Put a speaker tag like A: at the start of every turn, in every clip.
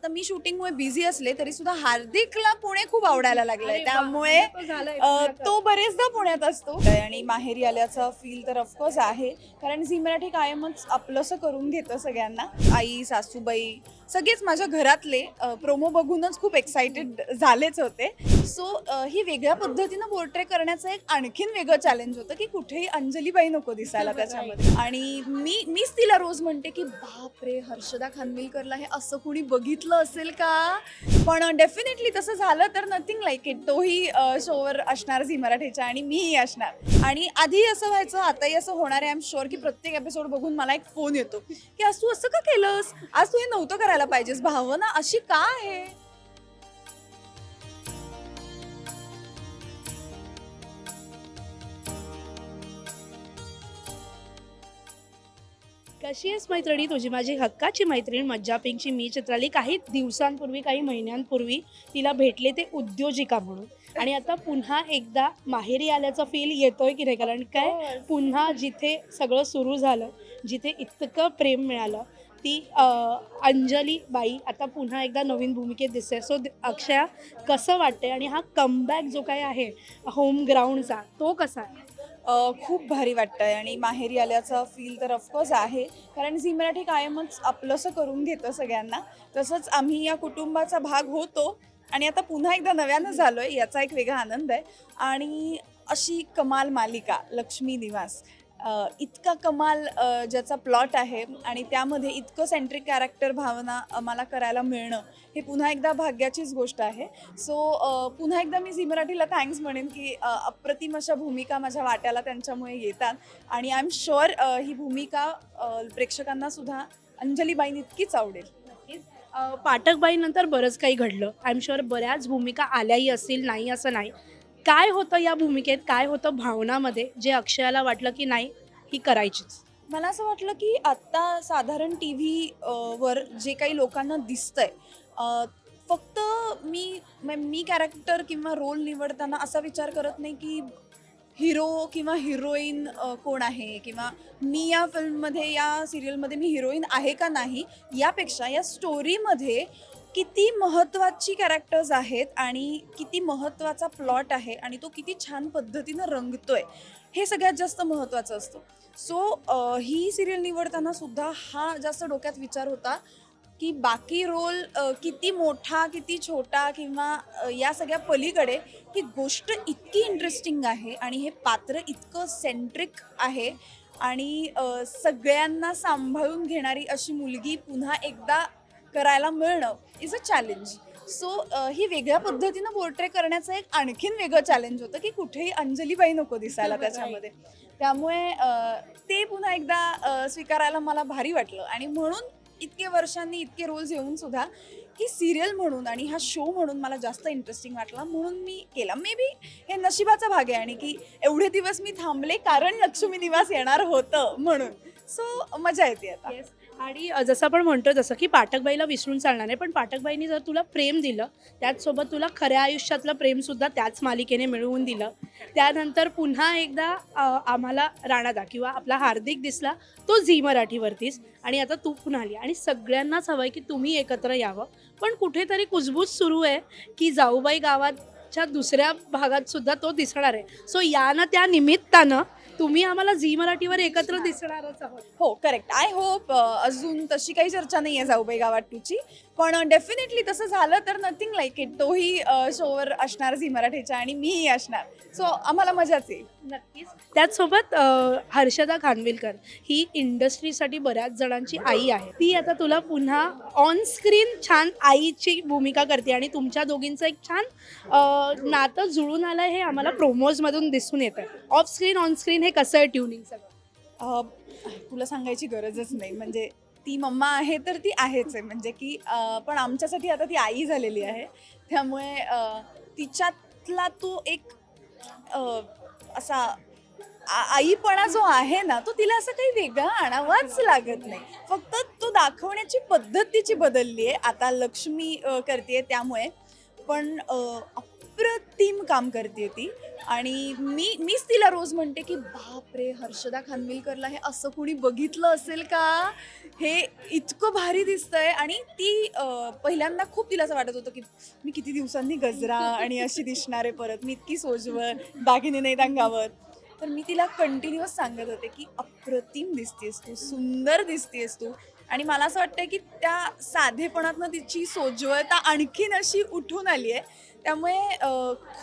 A: आता मी शूटिंगमुळे बिझी असले तरी सुद्धा हार्दिकला पुणे खूप आवडायला लागलंय. त्यामुळे
B: पुण्याचा.
A: तो बरेचदा पुण्यात असतो. आणि माहेरी आल्याचा फील तर ऑफकोर्स आहे. कारण झी मराठी कायमच आपलंसं करून घेतं सगळ्यांना. आई सासूबाई सगळेच माझ्या घरातले प्रोमो बघूनच खूप एक्साइटेड झालेच होते. सो ही वेगळ्या पद्धतीनं पोर्ट्रे करण्याचं एक आणखीन वेगळं चॅलेंज होतं की कुठेही अंजलीबाई नको दिसायला त्याच्यामध्ये. आणि मी मीच तिला रोज म्हणते की बापरे हर्षदा खानविलकरला हे असं कुणी बघितलं असेल का? पण डेफिनेटली तसं झालं तर नथिंग लाईक इट तोही शोवर असणार झी मराठीच्या आणि मीही असणार. आणि आधी असं व्हायचं आताही असं होणार आहे. आय एम शुअर की प्रत्येक एपिसोड बघून मला एक फोन येतो की आज तू असं का केलंस? आज तू हे नव्हतं करायला पाहिजेस. भावना अशी का आहे?
B: कशी आहेस मैत्रिणी? तुझी माझी हक्काची मैत्रीण मज्जा पिंकची मी चित्राली काही दिवसांपूर्वी काही महिन्यांपूर्वी तिला भेटले ते उद्योजिका म्हणून. आणि आता पुन्हा एकदा माहेरी आल्याचा फील येतोय की नाही? कारण काय? पुन्हा जिथे सगळं सुरू झालं जिथे इतकं प्रेम मिळालं ती अंजली बाई आता पुन्हा एकदा नवीन भूमिकेत दिसते. सो अक्षया कसं वाटते आणि हा कमबॅक जो काय आहे होम ग्राउंडचा तो कसा आहे?
A: खूप भारी वाटतं आहे आणि माहेरी आल्याचा फील तर ऑफकोर्स आहे. कारण झी मराठी कायमच आपलंसं करून घेतं सगळ्यांना. तसंच आम्ही या कुटुंबाचा भाग होतो. आणि आता पुन्हा एकदा नव्यानं झालो आहे याचा एक वेगळा आनंद आहे. आणि अशी कमाल मालिका लक्ष्मी निवास. इतका कमाल ज्याचा प्लॉट आहे आणि त्यामध्ये इतकं सेंट्रिक कॅरेक्टर भावना मला करायला मिळणं हे पुन्हा एकदा भाग्याचीच गोष्ट आहे. सो पुन्हा एकदा मी झी मराठीला थँक्स म्हणेन की अप्रतिम अशा भूमिका माझ्या वाट्याला त्यांच्यामुळे येतात आणि आय एम शुअर ही भूमिका प्रेक्षकांना सुद्धा अंजलीबाईंनी इतकीच आवडेल.
B: पाठकबाईनंतर बरंच काही घडलं. आय एम शुअर बऱ्याच भूमिका आल्याही असतील नाही असं नाही. काय होतं या भूमिकेत? काय होतं भावनामध्ये? जे अक्षयाला वाटलं की नाही ही करायचीच.
A: मला असं वाटलं की आत्ता साधारण टी व्ही वर जे काही लोकांना दिसतंय फक्त मी मी कॅरेक्टर किंवा रोल निवडताना असा विचार करत नाही की हिरो किंवा हिरोईन कोण आहे? किंवा मी या फिल्ममध्ये या सिरियलमध्ये मी हिरोईन आहे का नाही? यापेक्षा या स्टोरीमध्ये किती महत्त्वाची कॅरेक्टर्स आहेत आणि किती महत्त्वाचा प्लॉट आहे आणि तो किती छान पद्धतीनं रंगतोय हे सगळ्यात जास्त महत्त्वाचं असतं. सो ही सिरियल निवडताना सुद्धा हा जास्त डोक्यात विचार होता की बाकी रोल किती मोठा किती छोटा किंवा या सगळ्या पलीकडे ही गोष्ट इतकी इंटरेस्टिंग आहे आणि हे पात्र इतकं सेंट्रिक आहे आणि सगळ्यांना सांभाळून घेणारी अशी मुलगी पुन्हा एकदा करायला मिळणं इज अ चॅलेंज सो ही वेगळ्या पद्धतीनं पोर्ट्रे करण्याचं एक आणखीन वेगळं चॅलेंज होतं की कुठेही अंजलीबाई नको दिसायला त्याच्यामध्ये. त्यामुळे ते पुन्हा एकदा स्वीकारायला मला भारी वाटलं. आणि म्हणून इतके वर्षांनी इतके रोल्स येऊन सुद्धा ही सिरियल म्हणून आणि हा शो म्हणून मला जास्त इंटरेस्टिंग वाटला. म्हणून मी केला. मे बी हे नशिबाचा भाग आहे आणि की एवढे दिवस मी थांबले कारण लक्ष्मी निवास येणार होतं म्हणून. सो मजा येते आता.
B: आणि जसं आपण म्हणतो जसं की पाठकबाईला विसरून चालणार नाही पण पाठकबाईंनी जर तुला प्रेम दिलं त्याचसोबत तुला खऱ्या आयुष्यातलं प्रेमसुद्धा त्याच मालिकेने मिळवून दिलं त्यानंतर पुन्हा एकदा आम्हाला राणादा किंवा आपला हार्दिक दिसला तो झी मराठीवरतीच. आणि आता तू पुन्हा आली. आणि सगळ्यांनाच हवं आहे की तुम्ही एकत्र यावं. पण कुठेतरी कुजबूज सुरू आहे की जाऊबाई गावाच्या दुसऱ्या भागात सुद्धा तो दिसणार आहे. सो यानं त्या निमित्तानं तुम्ही आम्हाला झी मराठीवर एकत्र दिसणारच आहोत.
A: हो करेक्ट आय होप अजून तशी काही चर्चा नाही आहे जाऊबाई गावात टूची पण डेफिनेटली तसं झालं तर नथिंग लाईक इट तोही शोवर असणार झी मराठीच्या आणि मीही असणार. सो आम्हाला मजाच येईल.
B: नक्कीच. त्याचसोबत हर्षदा खानविलकर ही इंडस्ट्रीसाठी बऱ्याच जणांची आई आहे. ती आता तुला पुन्हा ऑन स्क्रीन छान आईची भूमिका करते आणि तुमच्या दोघींचं एक छान नातं जुळून आलं हे आम्हाला प्रोमोजमधून दिसून येतं ऑफ स्क्रीन ऑन स्क्रीन हे कसं आहे ट्युनिंग सगळं?
A: तुला सांगायची गरजच नाही. म्हणजे ती मम्मा आहे तर ती आहेच आहे. म्हणजे की पण आमच्यासाठी आता ती आई झालेली आहे. त्यामुळे तिच्यातला तो एक असा आईपणा जो आहे ना तो तिला असं काही वेगळा आणावाच लागत नाही. फक्त तो दाखवण्याची पद्धत तिची बदलली आहे. आता लक्ष्मी करते त्यामुळे. पण अप्रतिम काम करते ती. आणि मी मीच तिला रोज म्हणते की बापरे हर्षदा खानविलकरला हे असं कुणी बघितलं असेल का? हे इतकं भारी दिसतंय. आणि ती पहिल्यांदा खूप तिला असं वाटत होतं की मी किती दिवसांनी गजरा आणि अशी दिसणार आहे परत. मी इतकी सोजवर दागिने नाही अंगावर तर मी तिला कंटिन्युअस सांगत होते की अप्रतिम दिसतेस तू सुंदर दिसतेस तू. आणि मला असं वाटतं की त्या साधेपणातनं तिची सोज्वळता आणखीन अशी उठून आली आहे त्यामुळे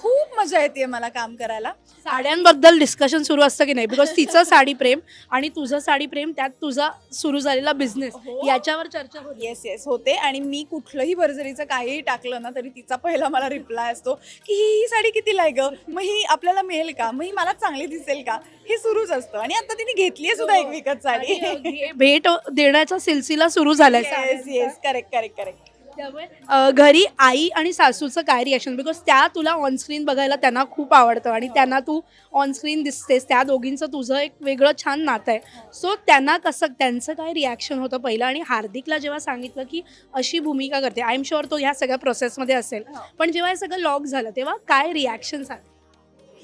A: खूप मजा येते मला काम करायला.
B: साड्यांबद्दल डिस्कशन सुरू असतं की नाही? बिकॉज तिचं साडी प्रेम आणि तुझं साडी प्रेम त्यात तुझा सुरू झालेला बिझनेस
A: हो.
B: याच्यावर चर्चा होती.
A: येस येस होते. आणि मी कुठलंही भरजरीचं काहीही टाकलं ना तरी तिचा पहिला मला रिप्लाय असतो की ही ही साडी कितीला आहे ग? मग ही आपल्याला मिळेल का? मग ही मला चांगली दिसेल का? हे सुरूच असतं. आणि आता तिने घेतली सुद्धा एक विकत साडी.
B: भेट देण्याचा सिलसिला सुरू झालाय.
A: Yes yes correct correct correct
B: त्यामुळे अ, घरी आई आणि सासूचं काय रिॲक्शन बिकॉज त्या तुला ऑनस्क्रीन बघायला त्यांना खूप आवडतं आणि त्यांना तू ऑनस्क्रीन दिसतेस. त्या दोघींचं तुझं एक वेगळं छान नातं आहे. सो त्यांना कसं त्यांचं काय रिॲक्शन होतं पहिलं? आणि हार्दिकला जेव्हा सांगितलं की अशी भूमिका करते आय एम शुअर तो ह्या सगळ्या प्रोसेसमध्ये असेल. पण जेव्हा हे सगळं लॉक झालं तेव्हा काय रिॲक्शन झालं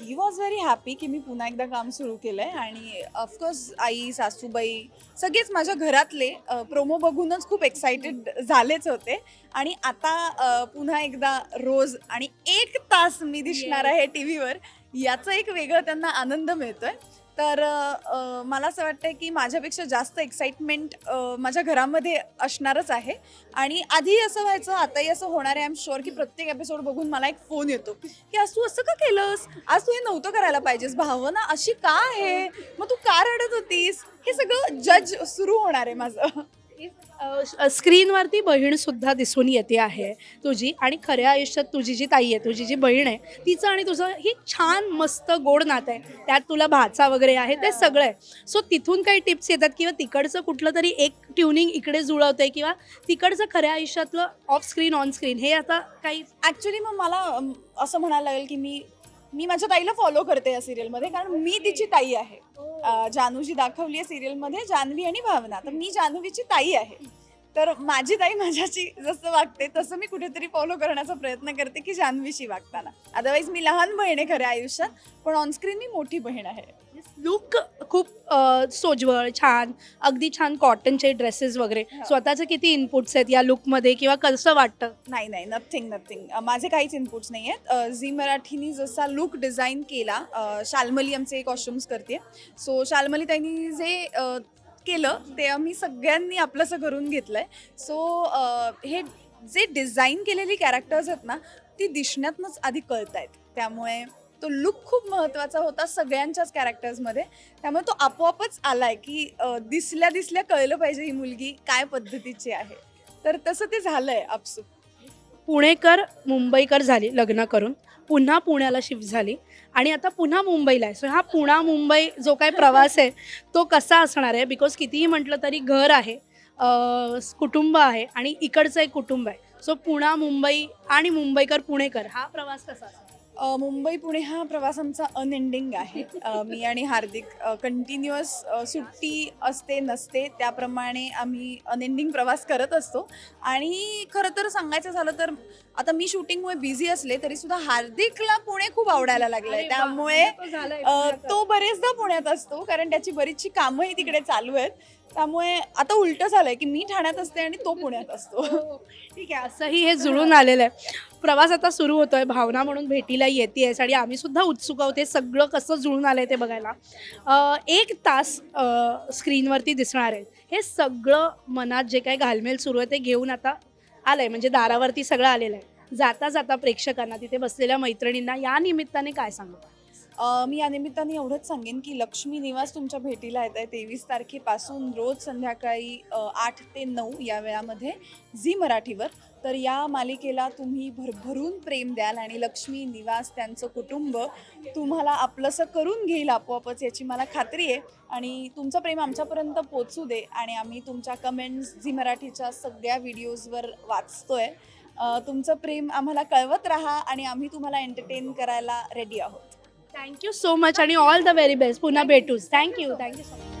A: ही वॉज व्हेरी हॅपी की मी पुन्हा एकदा काम सुरू केलं आहे आणि ऑफकोर्स आई सासूबाई सगळेच माझ्या घरातले प्रोमो बघूनच खूप एक्सायटेड झालेच होते. आणि आता पुन्हा एकदा रोज आणि एक तास मी दिसणार आहे टी व्हीवर याचा एक वेगळं त्यांना आनंद मिळतोय. तर मला असं वाटतं की माझ्यापेक्षा जास्त एक्साइटमेंट माझ्या घरामध्ये असणारच आहे. आणि आधी असं व्हायचं आताही असं होणार आहे आय एम शुअर की प्रत्येक एपिसोड बघून मला एक फोन येतो की आज तू असं का केलंस? आज तू हे नव्हतं करायला पाहिजेस. भावना अशी का आहे? मग तू का रडत होतीस? हे सगळं जज सुरू होणार आहे माझं.
B: स्क्रीनवरती बहीण सुद्धा दिसून येते आहे तुझी आणि खऱ्या आयुष्यात तुझी जी ताई आहे तुझी जी बहीण आहे तिचं आणि तुझं ही छान मस्त गोड नातं आहे. त्यात तुला भाचा वगैरे आहे ते सगळं आहे. सो तिथून काही टिप्स येतात किंवा तिकडचं कुठलं तरी एक ट्युनिंग इकडे जुळवतंय किंवा तिकडचं खऱ्या आयुष्यातलं ऑफ स्क्रीन ऑन स्क्रीन हे आता काही
A: ॲक्च्युली मग मला असं म्हणायला लागेल की मी मी माझ्या ताईला फॉलो करते या सिरियलमध्ये कारण मी तिची ताई आहे. जानूजी दाखवली आहे सिरियलमध्ये जान्हवी आणि भावना. तर मी जान्हवीची ताई आहे. तर माझी ताई माझ्याशी जसं वागते तसं मी कुठेतरी फॉलो करण्याचा प्रयत्न करते की जान्हवीशी वागताना. अदरवाईज मी लहान बहीण आहे खऱ्या आयुष्यात पण ऑनस्क्रीन मी मोठी बहीण आहे.
B: लुक खूप सोज्वळ छान अगदी छान कॉटनचे ड्रेसेस वगैरे. स्वतःचे किती इनपुट्स आहेत या लुकमध्ये किंवा कसं वाटतं?
A: नाही नाही नथिंग नथिंग माझे काहीच इनपुट्स नाही आहेत. झी मराठीनी जसा लुक डिझाईन केला शाल्मली आमचे कॉस्ट्युम्स करते सो शाल्मली त्यांनी जे केलं ते आम्ही सगळ्यांनी आपलंसं करून घेतलं आहे सो हे जे डिझाईन केलेली कॅरेक्टर्स आहेत ना ती दिसण्यातनंच आधी कळत आहेत त्यामुळे तो लुक खूप महत्त्वाचा होता सगळ्यांच्याच कॅरेक्टर्समध्ये त्यामुळे तो आपोआपच आलाय की अ, दिसल्या दिसल्या कळलं पाहिजे ही मुलगी काय पद्धतीची आहे. तर तसं ते झालंय आपसूक
B: पुणेकर मुंबईकर झाली लग्न करून. पुन्हा पुण्याला शिफ्ट झाली. आणि आता पुन्हा मुंबईला आहे. सो हा पुणा मुंबई जो काय प्रवास आहे तो कसा असणार आहे? बिकॉज कितीही म्हटलं तरी घर आहे अं, कुटुंब आहे आणि इकडचं एक कुटुंब आहे. सो पुणा मुंबई आणि मुंबईकर पुणेकर हा प्रवास कसा असणार?
A: मुंबई पुणे हा प्रवास आमचा अनएंडिंग आहे. मी आणि हार्दिक कंटिन्युअस सुट्टी असते नसते त्याप्रमाणे आम्ही अनएंडिंग प्रवास करत असतो. आणि खरं तर सांगायचं झालं तर आता मी शूटिंगमुळे बिझी असले तरी सुद्धा हार्दिकला पुणे खूप आवडायला
B: वा,
A: त्यामुळे
B: पुण्याचा.
A: तो बरेचदा पुण्यात असतो कारण त्याची बरीचशी कामंही तिकडे चालू आहेत. त्यामुळे आता उलटं झालंय की मी ठाण्यात असते आणि तो पुण्यात असतो. हो, हो.
B: ठीक आहे असंही हे जुळून आलेलं आहे प्रवास आता सुरू होतोय भावना म्हणून भेटीला येते आणि आम्ही सुद्धा उत्सुक आहोत हे सगळं कसं जुळून आलंय ते बघायला. अं, एक तास अं, स्क्रीनवरती दिसणार आहे हे सगळं मनात जे काही घालमेल सुरू आहे ते घेऊन आता आलंय म्हणजे दारावरती सगळं आलेलं आहे जाता जाता प्रेक्षकांना तिथे बसलेल्या मैत्रिणींना या निमित्ताने काय सांगू?
A: अ, मी या निमित्ताने एवढंच सांगेन की लक्ष्मी निवास तुमच्या भेटीला येत आहे. तेवीस तारखेपासून रोज संध्याकाळी अ, आठ ते नऊ या वेळामध्ये झी मराठीवर. तर या मालिकेला तुम्ही भरभरून प्रेम द्याल आणि लक्ष्मी निवास त्यांचं कुटुंब तुम्हाला आपलंसं करून घेईल आपोआपच याची मला खात्री आहे. आणि तुमचं प्रेम आमच्यापर्यंत पोचू दे आणि आम्ही तुमच्या कमेंट्स झी मराठीच्या सगळ्या व्हिडिओजवर वाचतोय. अ, तुमचं प्रेम आम्हाला कळवत राहा आणि आम्ही तुम्हाला एंटरटेन करायला रेडी आहोत.
B: थँक्यू सो मच आणि ऑल द व्हेरी बेस्ट पुन्हा भेटूच thank you thank you so much